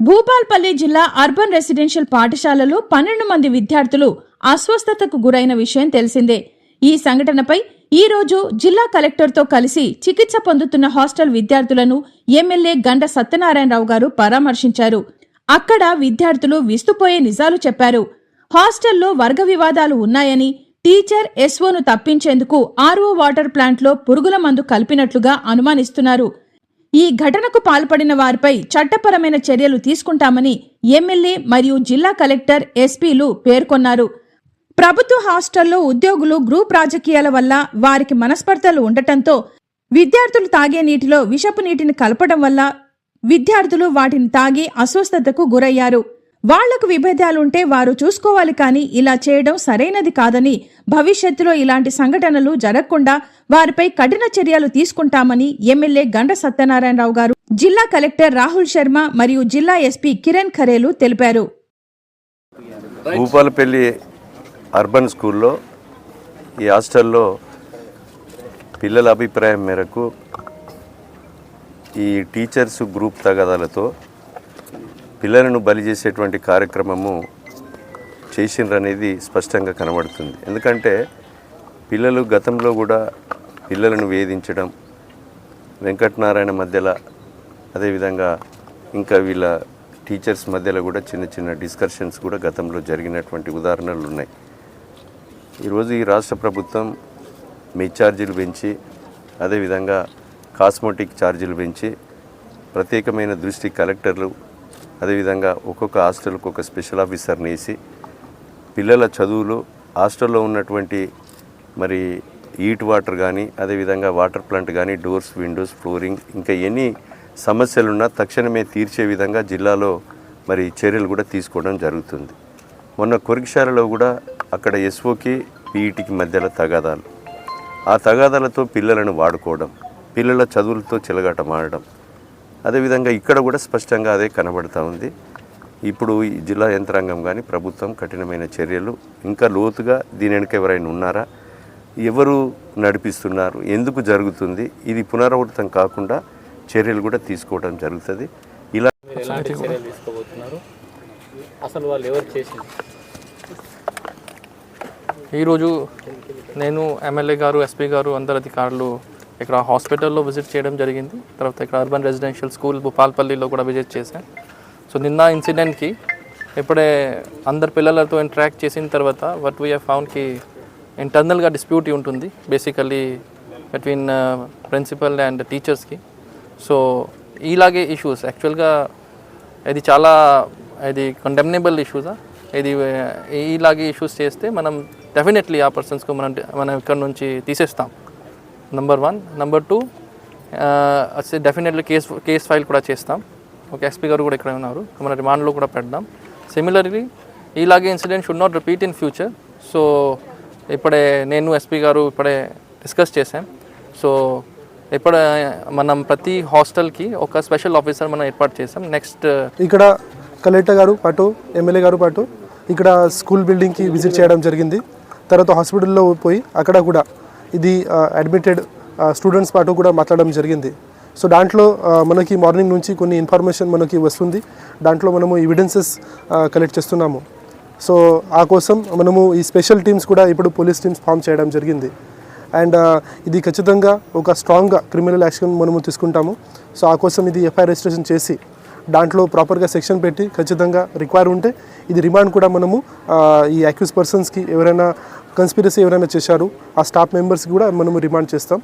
భూపాల్పల్లి జిల్లా urban residential పాఠశాలలో పన్నెండు మంది విద్యార్థులు అస్వస్థతకు గురైన విషయం తెలిసిందే. ఈ సంఘటనపై ఈ రోజు జిల్లా కలెక్టర్తో కలిసి చికిత్స పొందుతున్న హాస్టల్ విద్యార్థులను ఎమ్మెల్యే గండ సత్యనారాయణరావు గారు పరామర్శించారు. అక్కడ విద్యార్థులు విస్తుపోయే నిజాలు చెప్పారు. హాస్టల్లో వర్గ వివాదాలు ఉన్నాయని టీచర్ ఎస్ఓను తప్పించేందుకు ఆర్ఓ వాటర్ ప్లాంట్లో పురుగుల మందు కలిపినట్లుగా అనుమానిస్తున్నారు. ఈ ఘటనకు పాల్పడిన వారిపై చట్టపరమైన చర్యలు తీసుకుంటామని ఎమ్మెల్యే మరియు జిల్లా కలెక్టర్ ఎస్పీలు పేర్కొన్నారు. ప్రభుత్వ హాస్టల్లో ఉద్యోగులు గ్రూప్ రాజకీయాల వల్ల వారికి మనస్పర్ధలు ఉండటంతో విద్యార్థులు తాగే నీటిలో విషపు నీటిని కలపడం వల్ల విద్యార్థులు వాటిని తాగి అస్వస్థతకు గురయ్యారు. వాళ్ళకు విభేదాలుంటే వారు చూసుకోవాలి కానీ ఇలా చేయడం సరైనది కాదని భవిష్యత్తులో ఇలాంటి సంఘటనలు జరగకుండా వారిపై కఠిన చర్యలు తీసుకుంటామని ఎమ్మెల్యే గండ సత్యనారాయణరావు గారు జిల్లా కలెక్టర్ రాహుల్ శర్మ మరియు జిల్లా ఎస్పీ కిరణ్ ఖరేలు తెలిపారు. భూపాలపల్లి అర్బన్ స్కూల్లో ఈ హాస్టల్లో పిల్లల అభిప్రాయం మేరకు ఈ టీచర్స్ గ్రూప్ తగదాలతో పిల్లలను బలి చేసేటువంటి కార్యక్రమము చేసిండ్రనేది స్పష్టంగా కనబడుతుంది. ఎందుకంటే పిల్లలు గతంలో కూడా పిల్లలను వేధించడం వెంకటనారాయణ మధ్యలో అదేవిధంగా ఇంకా వీళ్ళ టీచర్స్ మధ్యలో కూడా చిన్న చిన్న డిస్కషన్స్ కూడా గతంలో జరిగినటువంటి ఉదాహరణలు ఉన్నాయి. ఈరోజు ఈ రాష్ట్ర ప్రభుత్వం మీ ఛార్జీలు పెంచి అదేవిధంగా కాస్మోటిక్ ఛార్జీలు పెంచి ప్రత్యేకమైన దృష్టి కలెక్టర్లు అదేవిధంగా ఒక్కొక్క హాస్టల్కి ఒక స్పెషల్ ఆఫీసర్ని వేసి పిల్లల చదువులు హాస్టల్లో ఉన్నటువంటి మరి హీట్ వాటర్ కానీ అదేవిధంగా వాటర్ ప్లాంట్ కానీ డోర్స్ విండోస్ ఫ్లోరింగ్ ఇంకా ఎన్ని సమస్యలున్నా తక్షణమే తీర్చే విధంగా జిల్లాలో మరి చర్యలు కూడా తీసుకోవడం జరుగుతుంది. మొన్న కొరికశాలలో కూడా అక్కడ ఎస్ఓకి పీఈటీకి మధ్యలో తగాదాలు. ఆ తగాదాలతో పిల్లలను వాడుకోవడం పిల్లల చదువులతో చిలగాటమాడడం అదేవిధంగా ఇక్కడ కూడా స్పష్టంగా అదే కనబడుతూ ఉంది. ఇప్పుడు ఈ జిల్లా యంత్రాంగం కానీ ప్రభుత్వం కఠినమైన చర్యలు ఇంకా లోతుగా దీని వెనుక ఎవరైనా ఉన్నారా? ఎవరు నడిపిస్తున్నారు? ఎందుకు జరుగుతుంది? ఇది పునరావృతం కాకుండా చర్యలు కూడా తీసుకోవడం జరుగుతుంది. ఇలా అసలు వాళ్ళు ఎవరు చేసింది? ఈరోజు నేను ఎమ్మెల్యే గారు ఎస్పీ గారు అందరు అధికారులు ఇక్కడ హాస్పిటల్లో విజిట్ చేయడం జరిగింది. తర్వాత ఇక్కడ అర్బన్ రెసిడెన్షియల్ స్కూల్ భూపాల్పల్లిలో కూడా విజిట్ చేశాను సో నిన్న ఇన్సిడెంట్కి ఇప్పుడే అందరు పిల్లలతో ఇంటరాక్ట్ చేసిన తర్వాత వట్ వీ ఫౌండ్కి ఇంటర్నల్గా డిస్ప్యూట్ ఉంటుంది బేసికల్లీ బిట్వీన్ ప్రిన్సిపల్ అండ్ టీచర్స్కి సో ఇలాగే ఇష్యూస్ యాక్చువల్గా ఇది చాలా ఇది కండెమ్నబుల్ ఇష్యూసా ఇది uh, ఇలాగే ఇష్యూస్ చేస్తే మనం డెఫినెట్లీ ఆ పర్సన్స్కు మనం మనం ఇక్కడ నుంచి తీసేస్తాం. Number one number two definitely case case file కూడా చేస్తాం. ఓకే ఎస్పీ గారు కూడా ఇక్కడ ఉన్నారు. మన రిమాండ్లో కూడా పెడదాం. సిమిలర్లీ ఇలాగే incident should not repeat in future so ఇప్పుడే నేను ఎస్పీ గారు ఇప్పుడే డిస్కస్ చేశాం. సో ఇప్పుడు మనం ప్రతి హాస్టల్కి ఒక స్పెషల్ ఆఫీసర్ మనం ఏర్పాటు చేసాం నెక్స్ట్ uh, ఇక్కడ కలెక్టర్ గారు పాటు ఎమ్మెల్యే గారు పాటు ఇక్కడ స్కూల్ బిల్డింగ్కి విజిట్ చేయడం జరిగింది. తర్వాత హాస్పిటల్లో పోయి అక్కడ కూడా ఇది అడ్మిటెడ్ స్టూడెంట్స్ పాటు కూడా మాట్లాడడం జరిగింది. సో దాంట్లో మనకి మార్నింగ్ నుంచి కొన్ని ఇన్ఫర్మేషన్ మనకి వస్తుంది. దాంట్లో మనము ఎవిడెన్సెస్ కలెక్ట్ చేస్తున్నాము. సో ఆ కోసం మనము ఈ స్పెషల్ టీమ్స్ కూడా ఇప్పుడు పోలీస్ టీమ్స్ ఫామ్ చేయడం జరిగింది. అండ్ ఇది ఖచ్చితంగా ఒక స్ట్రాంగ్గా క్రిమినల్ యాక్షన్ మనము తీసుకుంటాము. సో ఆ కోసం ఇది ఎఫ్ఐఆర్ రిజిస్ట్రేషన్ చేసి దాంట్లో ప్రాపర్గా సెక్షన్ పెట్టి ఖచ్చితంగా రిక్వైర్ ఉంటే ఇది రిమాండ్ కూడా మనము ఈ అక్యూస్ పర్సన్స్కి ఎవరైనా కన్స్పిరసీ ఎవరైనా చేశారు ఆ స్టాఫ్ మెంబర్స్ కూడా మనము రిమాండ్ చేస్తాం.